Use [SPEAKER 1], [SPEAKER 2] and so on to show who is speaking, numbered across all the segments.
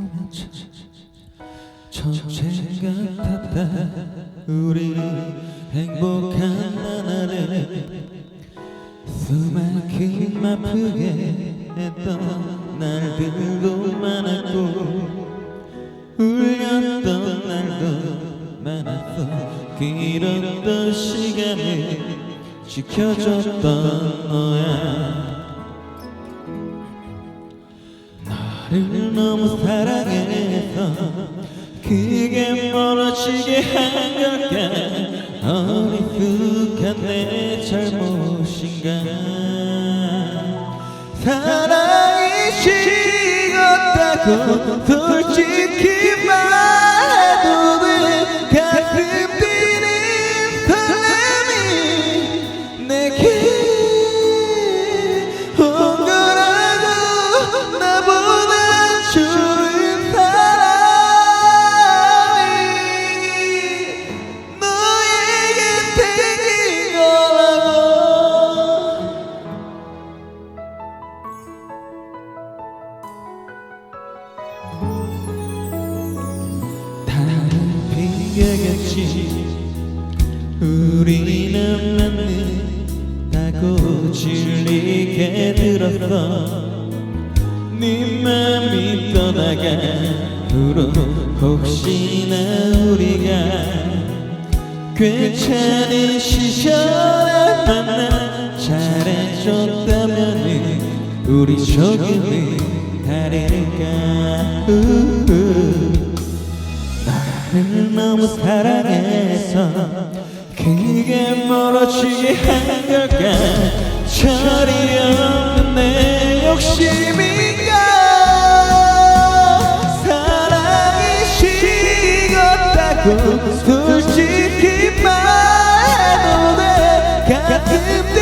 [SPEAKER 1] 보면 천재 같았다. 우리 행복한 나날에 수많게 아프게 했던 날들도 많았고 울렸던 날도 많았어. 길었던 시간을 지켜줬던 너야. 나를 너무 사랑 멀어지게 한 걸까 어리숙한 내 잘못인가. 사랑이 식었다고 솔직히 말해도 돼. 가슴 뛰는 설렘이 내게 온 거라고 나보 핑계겠지. 우리는 만났다고 질리게 들었어. 네 맘이 떠나가 후로 혹시나 우리가 괜찮은 시절에 만나 잘해줬다면 우리 조금은 다를까. 나를 너무 사랑해서 그게 멀어지게 한 걸까 철이 없는 내 욕심인가? 사랑이 식었다고 솔직히 말해도 돼. 가슴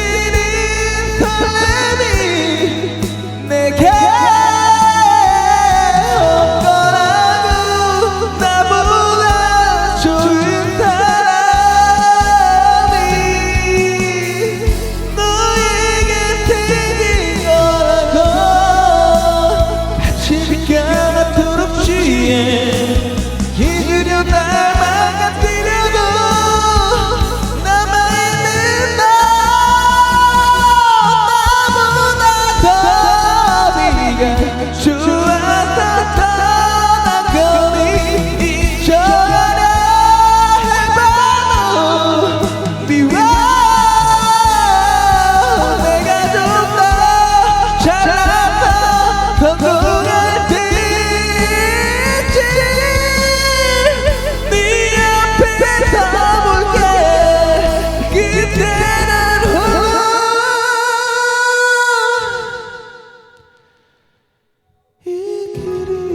[SPEAKER 1] do, do.